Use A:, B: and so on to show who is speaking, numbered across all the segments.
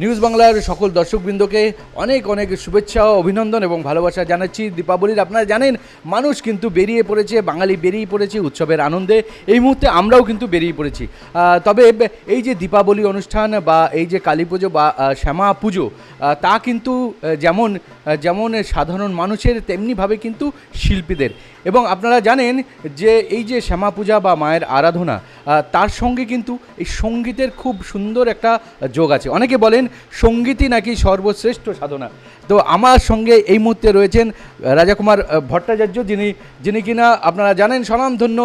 A: News বাংলার সকল দর্শকবৃন্দকে অনেক অনেক শুভেচ্ছা অভিনন্দন এবং ভালোবাসা জানাচ্ছি। দীপাবলির আপনারা জানেন, মানুষ কিন্তু বেরিয়ে পড়েছে, বাঙালি বেরিয়ে পড়েছে উৎসবের আনন্দে। এই মুহূর্তে আমরাও কিন্তু বেরিয়ে পড়েছি। তবে এই যে দীপাবলি অনুষ্ঠান বা এই যে কালী পুজো বা শ্যামা পুজো তা কিন্তু যেমন যেমন সাধারণ মানুষের, তেমনিভাবে কিন্তু শিল্পীদের। এবং আপনারা জানেন যে এই যে শ্যামা পূজা বা মায়ের আরাধনা তার সঙ্গে কিন্তু এই সঙ্গীতের খুব সুন্দর একটা যোগ আছে। অনেকে বলেন সঙ্গীতই নাকি সর্বশ্রেষ্ঠ সাধনা। তো আমার সঙ্গে এই মুহূর্তে রয়েছেন রাজাকুমার ভট্টাচার্য, যিনি যিনি কিনা আপনারা জানেন, স্বনামধন্য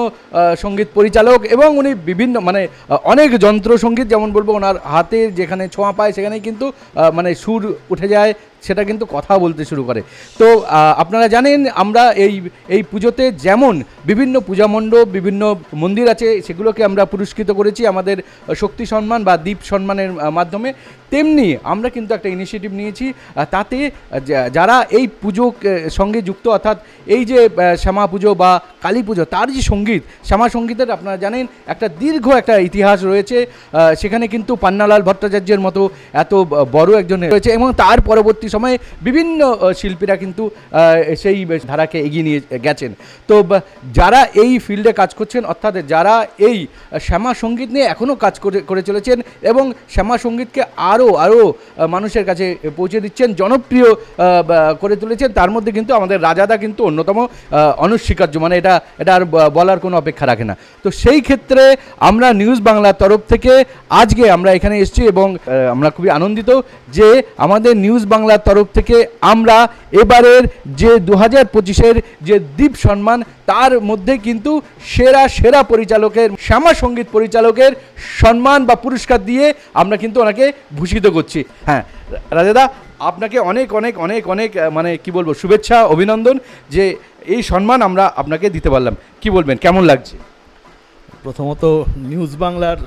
A: সংগীত পরিচালক এবং উনি বিভিন্ন মানে অনেক যন্ত্র সংগীত, যেমন বলব, ওনার হাতে যেখানে ছোঁয়া পায় সেখানে কিন্তু মানে সুর উঠে যায়, সেটা কিন্তু কথা বলতে শুরু করে। তো আপনারা জানেন, আমরা এই এই পুজোতে যেমন বিভিন্ন পূজা মণ্ডপ, বিভিন্ন মন্দির আছে, সেগুলোকে আমরা পুরস্কৃত করেছি আমাদের শক্তি সম্মান বা দ্বীপ সম্মানের মাধ্যমে, তেমনি আমরা কিন্তু একটা ইনিশিয়েটিভ নিয়েছি তাতে যারা এই পুজো সঙ্গে যুক্ত, অর্থাৎ এই যে শ্যামা পুজো বা কালী পুজো, তার যে সংগীত, শ্যামা সঙ্গীতের আপনারা জানেন, একটা দীর্ঘ একটা ইতিহাস রয়েছে সেখানে কিন্তু পান্নালাল ভট্টাচার্যের মতো এত বড় একজন রয়েছে, এবং তার পরবর্তী সময়ে বিভিন্ন শিল্পীরা কিন্তু সেই ধারাকে এগিয়ে নিয়ে গেছেন। তো যারা এই ফিল্ডে কাজ করছেন, অর্থাৎ যারা এই শ্যামা সংগীত নিয়ে এখনও কাজ করে করে চলেছেন, এবং শ্যামা সঙ্গীতকে আরও আরও মানুষের কাছে পৌঁছে দিচ্ছেন, জনপ্রিয় বা- করে তুলেছেন, তার মধ্যে কিন্তু আমাদের রাজাদা কিন্তু অন্যতম অনস্বীকার্য। মানে এটা এটা আর বলার কোনো অপেক্ষা রাখে না। তো সেই ক্ষেত্রে আমরা নিউজ বাংলার তরফ থেকে আজকে আমরা এখানে এসেছি এবং আমরা খুবই আনন্দিত যে আমাদের নিউজ বাংলার তরফ থেকে আমরা এবারের যে দু হাজার পঁচিশের যে দ্বীপ সম্মান তার মধ্যে কিন্তু সেরা সেরা পরিচালকের, শ্যামা সংগীত পরিচালকের সম্মান বা পুরস্কার দিয়ে আমরা কিন্তু ওনাকে ভূষিত করছি। হ্যাঁ রাজাদা আপনাকে অনেক অনেক অনেক অনেক মানে কি বলব, শুভেচ্ছা, অভিনন্দন যে এই সম্মান আমরা আপনাকে দিতে পারলাম। কি বলবেন? কেমন লাগছে?
B: প্রথমত নিউজ বাংলার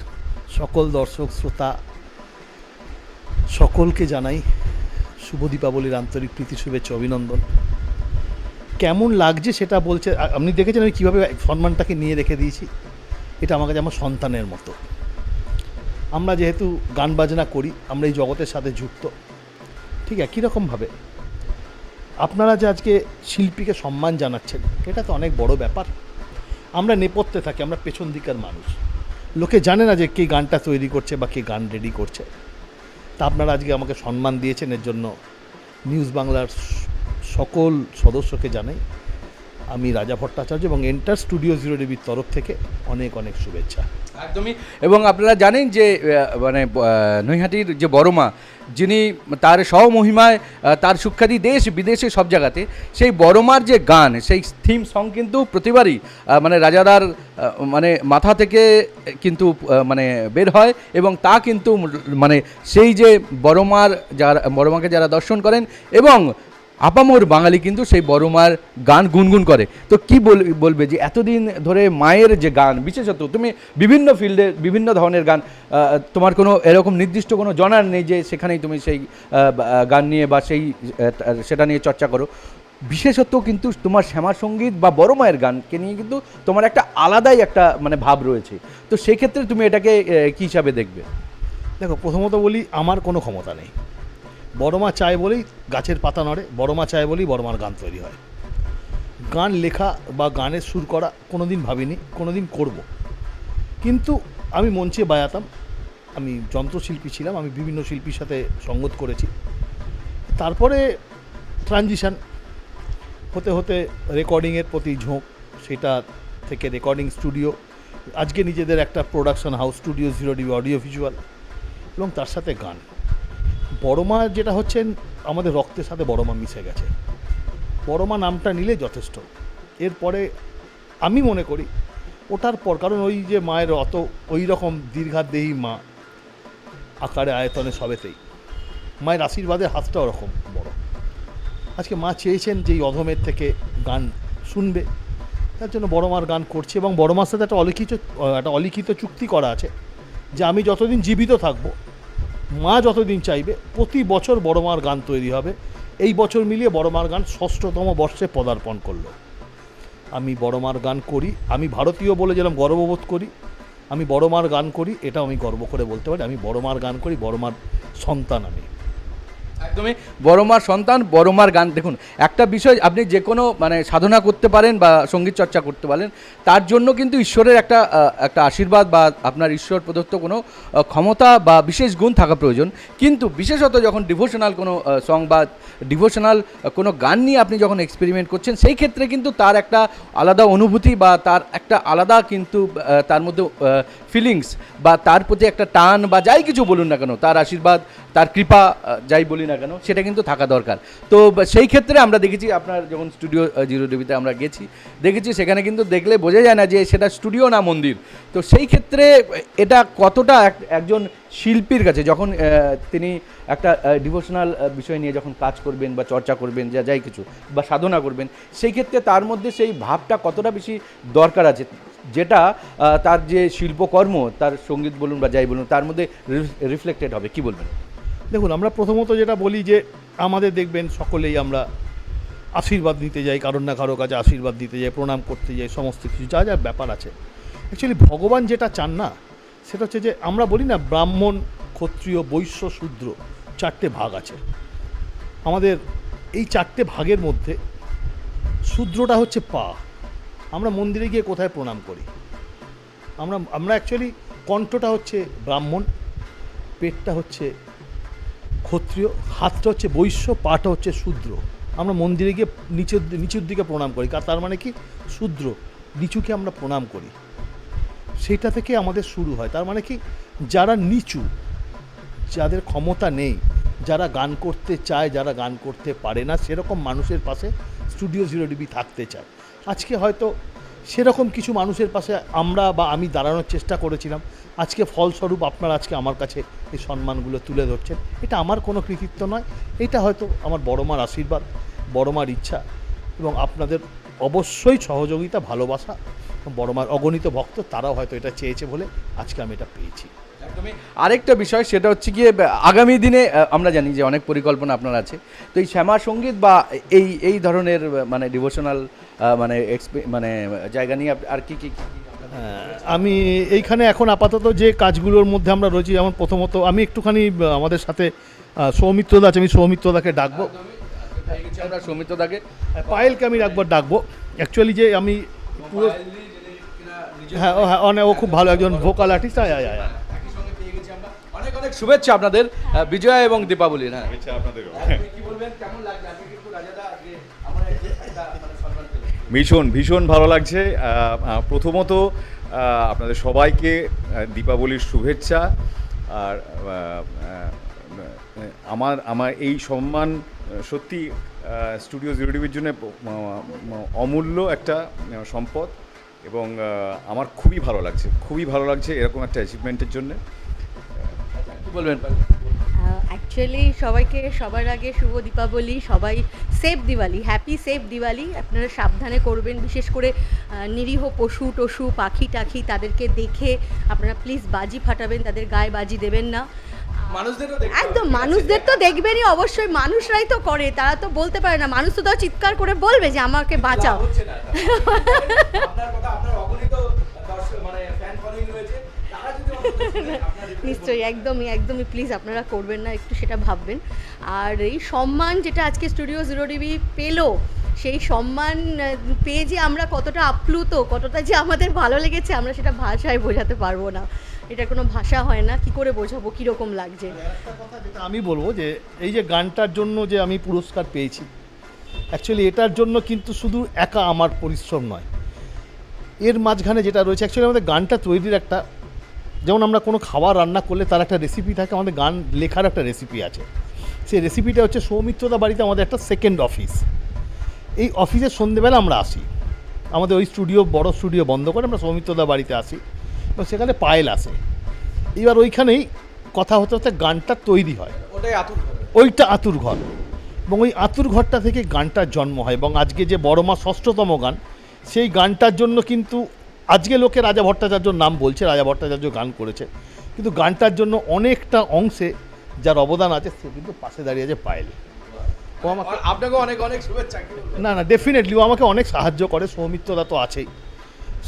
B: সকল দর্শক, শ্রোতা, সকলকে জানাই শুভ দীপাবলির আন্তরিক প্রীতি, শুভেচ্ছা, অভিনন্দন। কেমন লাগছে সেটা বলছে আপনি দেখেছেন আমি কীভাবে সম্মানটাকে নিয়ে রেখে দিয়েছি? এটা আমার কাছে আমার সন্তানের মতো। আমরা যেহেতু গান বাজনা করি, আমরা এই জগতের সাথে যুক্ত। ঠিক একই রকমভাবে আপনারা যে আজকে শিল্পীকে সম্মান জানাচ্ছেন, এটা তো অনেক বড় ব্যাপার। আমরা নেপথ্যে থাকি, আমরা পেছন দিকের মানুষ। লোকে জানে না যে কে গানটা তৈরি করছে বা কে গান রেডি করছে। তা আপনারা আজকে আমাকে সম্মান দিয়েছেন, এর জন্য নিউজ বাংলার সকল সদস্যকে জানাই। আমি রাজা ভট্টাচার্য এবং এন্টার স্টুডিও জিরো ডিবির তরফ থেকে অনেক অনেক শুভেচ্ছা।
A: একদমই। এবং আপনারা জানেন যে মানে নৈহাটির যে বড়মা, যিনি তার সহমহিমায় তার সুখ্যাতি দেশ বিদেশে সব জায়গাতে, সেই বড়মার যে গান, সেই থিম সং কিন্তু প্রতিবারই মানে রাজাদার মানে মাথা থেকে কিন্তু মানে বের হয় এবং তা কিন্তু মানে সেই যে বড়মার যারা, বড়মাকে যারা দর্শন করেন এবং আপামোর বাঙালি কিন্তু সেই বড় মার গান গুনগুন করে। তো কি বল- বলবে যে এতদিন ধরে মায়ের যে গান, বিশেষত তুমি বিভিন্ন ফিল্ডে বিভিন্ন ধরনের গান তোমার কোনো এরকম নির্দিষ্ট কোনো জনার নেই যে সেখানেই তুমি সেই গান নিয়ে বা সেই সেটা নিয়ে চর্চা করো। বিশেষত কিন্তু তোমার শ্যামা সংগীত বা বড় মায়ের গানকে নিয়ে কিন্তু তোমার একটা আলাদাই একটা মানে ভাব রয়েছে। তো সেই ক্ষেত্রে তুমি এটাকে কী হিসাবে দেখবে?
B: দেখো, প্রথমত বলি, আমার কোনো ক্ষমতা নেই। বড় মা চায় বলেই গাছের পাতা নড়ে, বড় মা চায় বলেই বড় মার গান তৈরি হয়। গান লেখা বা গানের সুর করা কোনো দিন ভাবিনি কোনো দিন করব। কিন্তু আমি মঞ্চে বাজাতাম, আমি যন্ত্রশিল্পী ছিলাম, আমি বিভিন্ন শিল্পীর সাথে সঙ্গত করেছি। তারপরে ট্রানজিশান হতে হতে রেকর্ডিংয়ের প্রতি ঝোঁক, সেটা থেকে রেকর্ডিং স্টুডিও আজকে নিজেদের একটা production house studio zero DB audio visual এবং তার সাথে গান। বড় মা যেটা হচ্ছেন, আমাদের রক্তের সাথে বড় মা মিশে গেছে। বড় মা নামটা নিলে যথেষ্ট। এরপরে আমি মনে করি, ওটার পর, কারণ ওই যে মায়ের অত ওই রকম দীর্ঘাদেহী মা, আকারে আয়তনে সবেতেই। মায়ের আশীর্বাদের হাতটা ওরকম বড়। আজকে মা চেয়েছেন যে এই অধমের থেকে গান শুনবে। তার জন্য বড় মার গান করছে এবং বড় মার সাথে একটা অলিখিত একটা অলিখিত চুক্তি করা আছে যে আমি যতদিন জীবিত থাকব মা যতদিন চাইবে, প্রতি বছর বড় মার গান তৈরি হবে। এই বছর মিলিয়ে বড় মার গান ষষ্ঠতম বর্ষে পদার্পণ করল। আমি বড় মার গান করি, আমি ভারতীয় বলে যেরকম গর্ববোধ করি, আমি বড় মার গান করি, এটাও আমি গর্ব করে বলতে পারি, আমি বড় মার গান করি, বড় মার সন্তান আমি।
A: একদমই। বড় মার সন্তান, বড় মার গান। দেখুন, একটা বিষয় আপনি যে কোনো মানে সাধনা করতে পারেন বা সংগীত চর্চা করতে পারেন, তার জন্য কিন্তু ঈশ্বরের একটা একটা আশীর্বাদ বা আপনার ঈশ্বর প্রদত্ত কোনো ক্ষমতা বা বিশেষ গুণ থাকা প্রয়োজন। কিন্তু বিশেষত যখন ডিভোশনাল কোনো সং বা ডিভোশনাল কোনো গান নিয়ে আপনি যখন এক্সপেরিমেন্ট করছেন, সেই ক্ষেত্রে কিন্তু তার একটা আলাদা অনুভূতি বা তার একটা আলাদা কিন্তু তার মধ্যে ফিলিংস বা তার প্রতি একটা টান বা যাই কিছু বলুন না কেন, তার আশীর্বাদ, তার কৃপা যাই বলি না কেন, সেটা কিন্তু থাকা দরকার। তো সেই ক্ষেত্রে আমরা দেখেছি, আপনার যখন স্টুডিও জিরো ডিবিতে আমরা গেছি, দেখেছি সেখানে কিন্তু দেখলে বোঝা যায় না যে সেটা স্টুডিও না মন্দির। তো সেই ক্ষেত্রে এটা কতটা একজন শিল্পীর কাছে, যখন তিনি একটা ডিভোশনাল বিষয় নিয়ে যখন কাজ করবেন বা চর্চা করবেন, যা যাই কিছু, বা সাধনা করবেন, সেই ক্ষেত্রে তার মধ্যে সেই ভাবটা কতটা বেশি দরকার আছে? যেটা তার যে শিল্পকর্ম, তার সংগীত বলুন বা যাই বলুন, তার মধ্যে রিফ্লেক্টেড হবে, কি বলবেন?
B: দেখুন, আমরা প্রথমত যেটা বলি যে আমাদের দেখবেন সকলেই আমরা আশীর্বাদ নিতে যাই, কারোর না কারও কাছে আশীর্বাদ দিতে যাই, প্রণাম করতে যাই, সমস্ত কিছু, যা যা ব্যাপার আছে। অ্যাকচুয়ালি ভগবান যেটা চান না, সেটা হচ্ছে যে আমরা বলি না ব্রাহ্মণ, ক্ষত্রিয়, বৈশ্য, শূদ্র চারটে ভাগ আছে। আমাদের এই চারটে ভাগের মধ্যে শূদ্রটা হচ্ছে পা। আমরা মন্দিরে গিয়ে কোথায় প্রণাম করি? আমরা আমরা অ্যাকচুয়ালি কণ্ঠটা হচ্ছে ব্রাহ্মণ, পেটটা হচ্ছে ক্ষত্রিয়, হাতটা হচ্ছে বৈশ্য, পাটা হচ্ছে শূদ্র। আমরা মন্দিরে গিয়ে নিচের নিচুর দিকে প্রণাম কার। তার মানে কি? শূদ্র, নিচুকে আমরা প্রণাম করি। সেটা থেকে আমাদের শুরু হয়। তার মানে কি? যারা নিচু, যাদের ক্ষমতা নেই, যারা গান করতে চায়, যারা গান করতে পারে না, সেরকম মানুষের পাশে স্টুডিও জিরো ডিবি থাকতে চায়। আজকে হয়তো সেরকম কিছু মানুষের পাশে আমরা বা আমি দাঁড়ানোর চেষ্টা করেছিলাম। আজকে ফলস্বরূপ আপনারা আজকে আমার কাছে এই সম্মানগুলো তুলে ধরছেন। এটা আমার কোনো কৃতিত্ব নয়। এটা হয়তো আমার বড় মার আশীর্বাদ, বড় মার ইচ্ছা এবং আপনাদের অবশ্যই সহযোগিতা, ভালোবাসা বড় মার অগণিত ভক্ত, তারাও হয়তো এটা চেয়েছে বলে আজকে আমি এটা পেয়েছি।
A: একদমই। আরেকটা বিষয়, সেটা হচ্ছে গিয়ে আগামী দিনে আমরা জানি যে অনেক পরিকল্পনা আপনার আছে। তো এই শ্যামা সংগীত বা এই এই ধরনের মানে ডিভোশনাল মানে এক্সপে- মানে জায়গা নিয়ে আর কি কি?
B: আমি এইখানে এখন আপাতত যে কাজগুলোর মধ্যে আমরা রয়েছি যেমন প্রথমত আমি একটুখানি আমাদের সাথে সৌমিত্রদা আছে আমি সৌমিত্রদাকে ডাকবো।
A: আমরা সৌমিত্রদাকে
B: পায়েলকে আমি একবার ডাকবো। অ্যাকচুয়ালি যে আমি পুরো হ্যাঁ ও হ্যাঁ অনেক ও খুব ভালো একজন ভোকাল আর্টিস্ট আয় আয় আয় আয়।
A: একই সঙ্গে পেয়ে গেছি আমরা অনেক অনেক শুভেচ্ছা আপনাদের বিজয়া এবং দীপাবলির হ্যাঁ। মানে
C: ভীষণ ভীষণ ভালো লাগছে। প্রথমত আপনাদের সবাইকে দীপাবলির শুভেচ্ছা। আর আমার আমার এই সম্মান সত্যি স্টুডিও জিরো টিভির জন্য অমূল্য একটা সম্পদ। এবং আমার খুবই ভালো লাগছে, খুবই ভালো লাগছে এরকম একটা অ্যাচিভমেন্টের জন্য।
A: বলবেন?
D: অ্যাকচুয়ালি সবাইকে সবার আগে শুভ দীপাবলি সবাই safe Diwali happy safe Diwali. আপনারা সাবধানে করবেন বিশেষ করে নিরীহ পশু টশু পাখি টাখি তাদেরকে দেখে আপনারা প্লিজ বাজি ফাটাবেন তাদের গায়ে বাজি দেবেন না। একদম মানুষদের তো দেখবেনই অবশ্যই মানুষরাই তো করে তারা তো বলতে পারে না। মানুষ তো তাও চিৎকার করে বলবে যে আমাকে বাঁচাও
A: হচ্ছে না। আপনার কথা আপনার অগণিত দর্শক মানে ফ্যান ফলোইং রয়েছে তারা যদি অন্তত শুনে আপনার request
D: নিশ্চয়ই, একদমই একদমই প্লিজ আপনারা করবেন না, একটু সেটা ভাববেন। আর এই সম্মান যেটা আজকে স্টুডিও জিরো ডিবি পেল, সেই সম্মান পেয়ে যে আমরা কতটা আপ্লুত, কতটা যে আমাদের ভালো লেগেছে, আমরা সেটা ভাষায় বোঝাতে পারব না। এটা কোনো ভাষা হয় না, কি করে বোঝাবো, কীরকম লাগছে?
B: আমি বলব যে, এই যে গানটার জন্য যে আমি পুরস্কার পেয়েছি অ্যাকচুয়ালি এটার জন্য কিন্তু শুধু একা আমার পরিশ্রম নয়। এর মাঝখানে যেটা রয়েছে অ্যাকচুয়ালি আমাদের গানটা তৈরির একটা যেমন আমরা কোনো খাবার রান্না করলে তার একটা রেসিপি থাকে আমাদের গান লেখার একটা রেসিপি আছে। সেই রেসিপিটা হচ্ছে সৌমিত্রদা বাড়িতে আমাদের একটা সেকেন্ড অফিস এই অফিসের সন্ধেবেলা আমরা আসি। আমাদের ওই স্টুডিও বড় স্টুডিও বন্ধ করে আমরা সৌমিত্রদা বাড়িতে আসি। এবং সেখানে পায়েল আসে। এবার ওইখানেই কথা হতে হতে গানটা তৈরি হয়।
A: ওটাই আতুর
B: ওইটা আতুর ঘর। এবং ওই আতুর ঘরটা থেকে গানটার জন্ম হয়। এবং আজকে যে বড় মা ষষ্ঠতম গান সেই গানটার জন্য কিন্তু আজকে লোকে রাজা ভট্টাচার্যর নাম বলছে রাজা ভট্টাচার্য গান করেছে। কিন্তু গানটার জন্য অনেকটা অংশে যার অবদান আছে সে কিন্তু পাশে দাঁড়িয়ে আছে পায়েল। ও আমাকে
A: আপনাকে অনেক অনেক শুভেচ্ছা
B: না না ডেফিনেটলি ও আমাকে অনেক সাহায্য করে সৌমিত্রদা তো আছেই।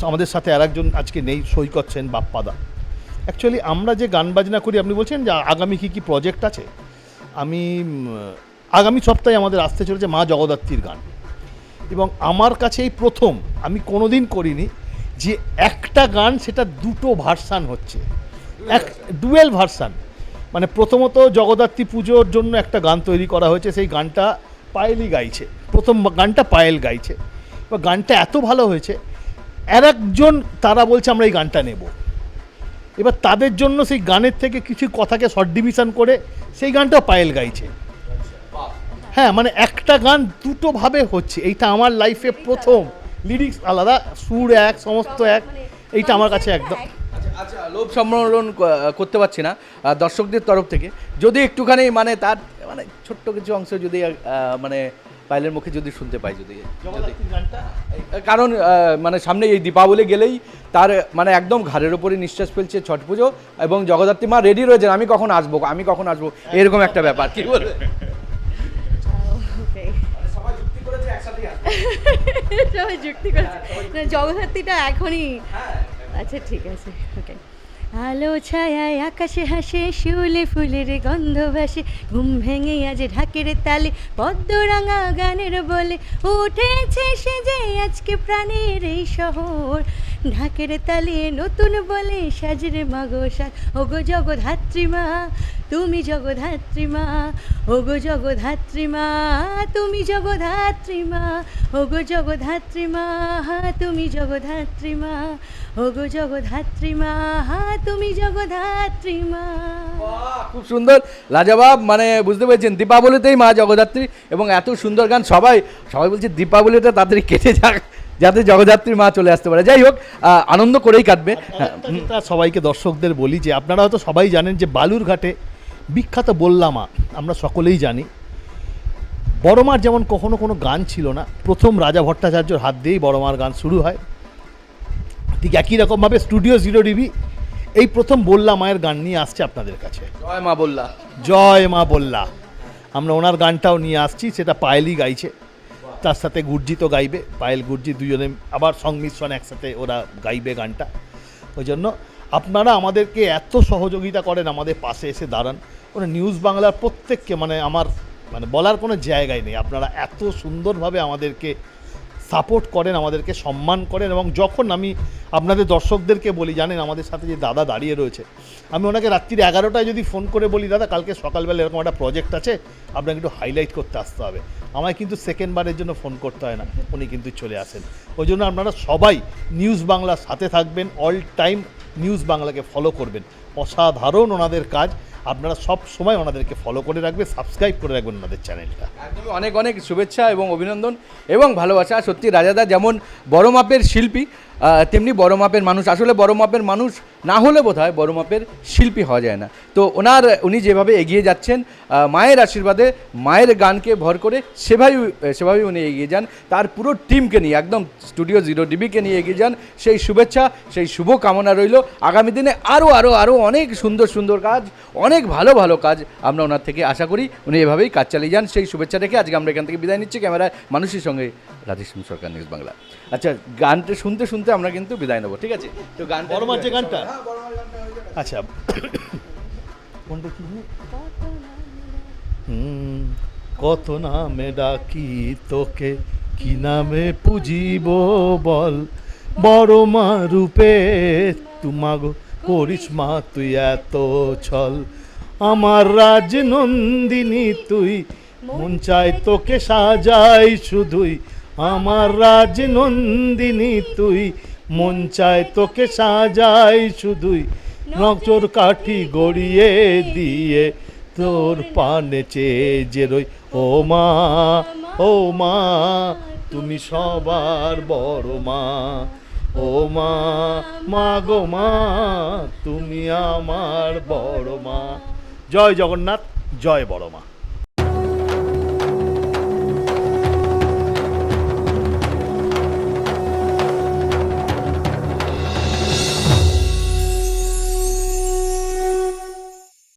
B: আমাদের সাথে আর একজন আজকে নেই সৈকত সেন বাপ্পাদা অ্যাকচুয়ালি আমরা যে গান বাজনা করি আপনি বলছেন যে আগামী কী কী প্রজেক্ট আছে? আমি আগামী সপ্তাহে আমাদের আসতে চলেছে মা জগদ্ধাত্রীর গান। এবং আমার কাছে এই প্রথম আমি কোনোদিন করিনি যে একটা গান সেটা দুটো ভার্সান হচ্ছে। এক ডুয়েল ভার্সান। মানে প্রথমত জগদ্ধাত্রী পুজোর জন্য একটা গান তৈরি করা হয়েছে, সেই গানটা পায়েলই গাইছে। প্রথম গানটা পায়েল গাইছে। এবার গানটা এত ভালো হয়েছে, আর একজন তারা বলছে, আমরা এই গানটা নেব। এবার তাদের জন্য সেই গানের থেকে কিছু কথাকে শর্ট ডিভিশন করে সেই গানটাও পায়েল গাইছে। হ্যাঁ মানে একটা গান দুটোভাবে হচ্ছে। এইটা আমার লাইফে প্রথম। লিরিক্স আলাদা সুর এক সমস্ত এক এইটা আমার কাছে একদম।
A: আচ্ছা আচ্ছা লোভ সম্মেলন করতে পারছি না দর্শকদের তরফ থেকে। যদি একটুখানি মানে তার মানে ছোট্ট কিছু অংশ যদি মানে পাইলের মুখে যদি শুনতে পাই যদি যদি। কারণ মানে সামনে এই দীপাবলি গেলেই তার মানে একদম ঘাড়ের ওপরে নিঃশ্বাস ফেলছে ছট পুজো এবং জগদ্ধাত্রী মা রেডি রয়েছেন আমি কখন আসব আমি কখন আসব এরকম একটা ব্যাপার কি বলবে?
D: সবাই যুক্তি করছে। জগদ্ধাত্রীটা এখনই আচ্ছা ঠিক আছে ওকে আলো ছায়ায় আকাশে হাসে শিউলি ফুলের গন্ধ ভাসে ঘুম ভেঙে আজ ঢাকের তালে পদ্মরাঙা গানের বলে উঠেছে সে যে আজকে প্রাণের এই শহর। ঢাকের তালে নতুন বলে সাজরে মাগো সাজ ওগো জগধাত্রী মা তুমি জগধাত্রী মা ওগো জগধাত্রী মা তুমি জগধাত্রী মা ওগো জগধাত্রী মা তুমি জগধাত্রী মা ওগো জগধাত্রী মা তুমি জগধাত্রী মা।
A: খুব সুন্দর। লাজবাব মানে বুঝতে পেরেছেন দীপাবলিতেই মা জগদ্ধাত্রী এবং এত সুন্দর গান সবাই সবাই বলছে দীপাবলিটা তাড়াতাড়ি কেটে যাক যাতে জগদ্ধাত্রীর মা চলে আসতে পারে। যাই হোক আনন্দ করেই কাটবে। হ্যাঁ,
B: সবাইকে দর্শকদের বলি যে আপনারা হয়তো সবাই জানেন যে বালুরঘাটে বিখ্যাত বললামা আমরা সকলেই জানি। বড়মার যেমন কখনো কোনো গান ছিল না প্রথম রাজা ভট্টাচার্যর হাত দিয়েই বড়মার গান শুরু হয়। ঠিক একই রকমভাবে স্টুডিও জিরো ডিবি এই প্রথম বললা মায়ের গান নিয়ে আসছে আপনাদের কাছে।
A: জয় মা বললা।
B: জয় মা বললা। আমরা ওনার গানটাও নিয়ে আসছি সেটা পায়েলই গাইছে। তার সাথে গুর্জিত গাইবে। পায়েল গুরজি দুজনে আবার সংমিশ্রণ একসাথে ওরা গাইবে গানটা। ওই জন্য আপনারা আমাদেরকে এত সহযোগিতা করেন, আমাদের পাশে এসে দাঁড়ান। ওরা নিউজ বাংলার প্রত্যেককে মানে আমার মানে বলার কোনো জায়গায় নেই। আপনারা এত সুন্দরভাবে আমাদেরকে সাপোর্ট করেন, আমাদেরকে সম্মান করেন এবং যখন আমি আপনাদের দর্শকদেরকে বলি, জানেন আমাদের সাথে যে দাদা দাঁড়িয়ে রয়েছে, আমি ওনাকে রাত্রির এগারোটায় যদি ফোন করে বলি, দাদা, কালকে সকালবেলা এরকম একটা প্রজেক্ট আছে, আপনাকে একটু হাইলাইট করতে আসতে হবে। আমায় কিন্তু সেকেন্ড বারের জন্য ফোন করতে হয় না, উনি কিন্তু চলে আসেন। ওই জন্য আপনারা সবাই নিউজ বাংলার সাথে থাকবেন অল টাইম নিউজ বাংলাকে ফলো করবেন। অসাধারণ ওনাদের কাজ। আপনারা সব সময় ওনাদেরকে ফলো করে রাখবেন সাবস্ক্রাইব করে রাখবেন ওনাদের চ্যানেলটা
A: একদমই অনেক অনেক শুভেচ্ছা এবং অভিনন্দন এবং ভালোবাসা। সত্যি রাজাদা যেমন বড় মাপের শিল্পী তেমনি বড় মাপের মানুষ। আসলে বড় মাপের মানুষ না হলে বোধ হয় বড় মাপের শিল্পী হওয়া যায় না। তো ওনার, উনি যেভাবে এগিয়ে যাচ্ছেন মায়ের আশীর্বাদে মায়ের গানকে ভর করে সেভাবেই সেভাবেই উনি এগিয়ে যান। তার পুরো টিমকে নিয়ে, একদম স্টুডিও জিরো ডিবিকে নিয়ে এগিয়ে যান। সেই শুভেচ্ছা, সেই শুভ কামনা রইল। আগামী দিনে আরও আরও আরও অনেক সুন্দর সুন্দর কাজ অনেক ভালো ভালো কাজ আমরা ওনার থেকে আশা করি। উনি এভাবেই কাজ চালিয়ে যান। সেই শুভেচ্ছা রেখে আজকে আমরা এখান থেকে বিদায় নিচ্ছি। ক্যামেরায় মানুষের সঙ্গে রাধেশ্যাম সরকার নিউজ বাংলা আচ্ছা গানটা শুনতে শুনতে আমরা কিন্তু বিদায় নেব ঠিক আছে? তো গান
B: বড়মার যে গানটা। আচ্ছা। কোনটা কি? কত নামে ডাকি তোকে কি নামে পুজিব বল? বড় মা রূপে তুমাগো করিস মা, তুই এত ছল। আমার রাজ নন্দিনী তুই, মন চাই তোকে সাজাই শুধুই। আমার রাজ নন্দিনী তুই, মন চায় তোকে সাজাই শুধুই। নজর কাঠি গড়িয়ে দিয়ে তোর পানে চেয়ে যে রই। ও মা ও মা, তুমি সবার বড় মা। ও মা মা গো মা তুমি আমার বড় মা। জয় জগন্নাথ জয় বড় মা।